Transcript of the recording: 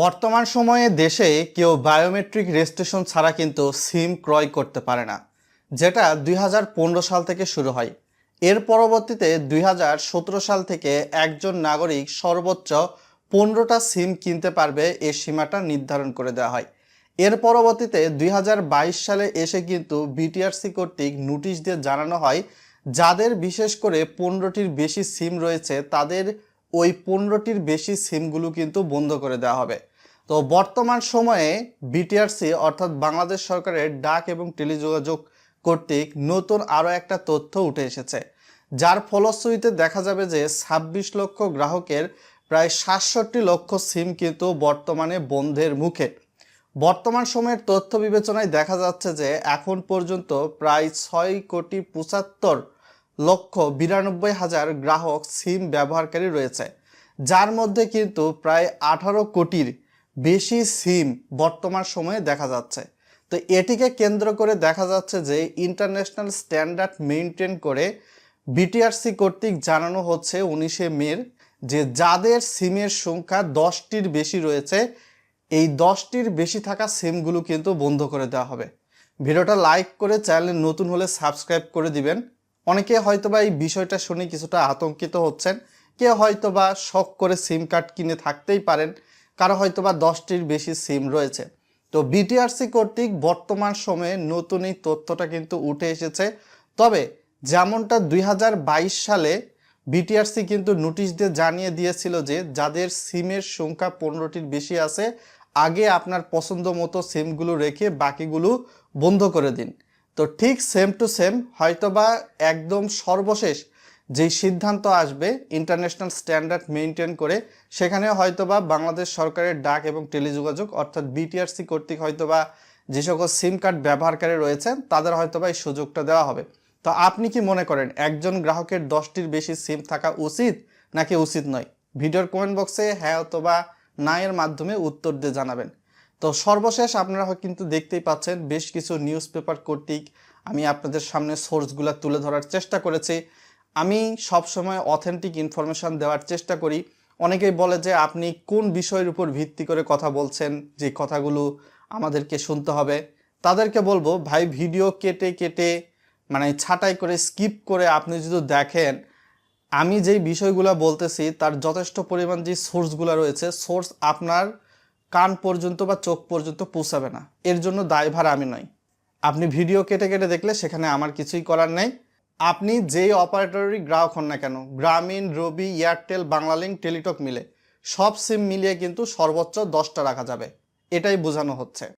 বর্তমান সময়ে দেশে কেউ বায়োমেট্রিক রেজিস্ট্রেশন ছাড়া কিন্তু সিম ক্রয় করতে পারে না, যেটা দুই হাজার পনেরো সাল থেকে শুরু হয়। এর পরবর্তীতে দুই হাজার সতেরো সাল থেকে একজন নাগরিক সর্বোচ্চ পনেরোটা সিম কিনতে পারবে এ সীমাটা নির্ধারণ করে দেওয়া হয়। এর পরবর্তীতে দুই হাজার বাইশ সালে এসে কিন্তু বিটিআরসি কর্তৃক নোটিশ দিয়ে জানানো হয়, যাদের বিশেষ করে পনেরোটির বেশি সিম রয়েছে, তাদের ওই পনেরোটির বেশি সিমগুলো কিন্তু বন্ধ করে দেওয়া হবে। তো বর্তমান সময়ে বিটিআরসি অর্থাৎ বাংলাদেশ সরকারের ডাক এবং টেলিযোগাযোগ কর্তৃক নতুন আরও একটা তথ্য উঠে এসেছে। যার ফলশ্রুতিতে দেখা যাবে যে ছাব্বিশ লক্ষ গ্রাহকের প্রায় সাতষট্টি লক্ষ সিম কিন্তু বর্তমানে বন্ধের মুখে। বর্তমান সময়ের তথ্য বিবেচনায় দেখা যাচ্ছে যে এখন পর্যন্ত প্রায় ছয় কোটি পঁচাত্তর লক্ষ বিরানব্বই হাজার গ্রাহক সিম ব্যবহারকারী রয়েছে, যার মধ্যে কিন্তু প্রায় আঠারো কোটির বেশি সিম বর্তমান সময়ে দেখা যাচ্ছে। তো এটিকে কেন্দ্র করে দেখা যাচ্ছে যে ইন্টারন্যাশনাল স্ট্যান্ডার্ড মেনটেন করে বিটিআরসি কর্তৃক জানানো হচ্ছে উনিশে মের যে যাদের সিমের সংখ্যা দশটির বেশি রয়েছে, এই দশটির বেশি থাকা সিমগুলো কিন্তু বন্ধ করে দেওয়া হবে। ভিডিওটা লাইক করে চ্যানেলে নতুন হলে সাবস্ক্রাইব করে দিবেন। অনেকে হয়তোবা এই বিষয়টা শুনে কিছুটা আতঙ্কিত হচ্ছেন। কেউ হয়তোবা শখ করে সিম কার্ড কিনে থাকতেই পারেন। কারও হয়তোবা দশটির বেশি সিম রয়েছে। তো বিটিআরসি কর্তৃক বর্তমান সময়ে নতুন এই তথ্যটা কিন্তু উঠে এসেছে। তবে যেমনটা দুই হাজার বাইশ সালে বিটিআরসি কিন্তু নোটিশ দিয়ে জানিয়ে দিয়েছিল যে, যাদের সিমের সংখ্যা পনেরোটির বেশি আছে, আগে আপনার পছন্দ মতো সিমগুলো রেখে বাকিগুলো বন্ধ করে দিন। তো ঠিক সেম টু সেম হয়তোবা একদম সর্বশেষ যেই সিদ্ধান্ত আসবে ইন্টারন্যাশনাল স্ট্যান্ডার্ড মেনটেন করে, সেখানে হয়তোবা বাংলাদেশ সরকারের ডাক এবং টেলিযোগাযোগ অর্থাৎ বিটিআরসি কর্তৃক হয়তোবা যে সকল সিম কার্ড ব্যবহারকারী রয়েছেন, তাদের হয়তোবা এই সুযোগটা দেওয়া হবে। তো আপনি কি মনে করেন একজন গ্রাহকের দশটির বেশি সিম থাকা উচিত নাকি উচিত নয়? ভিডিওর কমেন্ট বক্সে হ্যাঁ অথবা না এর মাধ্যমে উত্তর দিয়ে জানাবেন। তো সর্বশেষ আপনারা কিন্তু দেখতেই পাচ্ছেন বেশ কিছু নিউজ পেপার কর্তৃক আমি আপনাদের সামনে সোর্সগুলো তুলে ধরার চেষ্টা করেছি। আমি সবসময় অথেন্টিক ইনফরমেশন দেওয়ার চেষ্টা করি। অনেকেই বলে যে আপনি কোন বিষয়ের উপর ভিত্তি করে কথা বলছেন, যে কথাগুলো আমাদেরকে শুনতে হবে। তাদেরকে বলব, ভাই ভিডিও কেটে কেটে মানে ছাঁটাই করে স্কিপ করে আপনি যদি দেখেন, আমি যেই বিষয়গুলো বলতেছি, তার যথেষ্ট পরিমাণ যে সোর্সগুলো রয়েছে সোর্স আপনার কান পর্যন্ত বা চোখ পর্যন্ত পৌঁছাবে না। এর জন্য দায়ভার আমি নই। আপনি ভিডিও কেটে কেটে দেখলে সেখানে আমার কিছুই করার নেই। আপনি যেই অপারেটরেরই গ্রাহক হন না কেন, গ্রামীণ, রবি, এয়ারটেল বাংলালিঙ্ক টেলিটক মিলে সব সিম মিলিয়ে কিন্তু সর্বোচ্চ দশটা রাখা যাবে। এটাই বোঝানো হচ্ছে।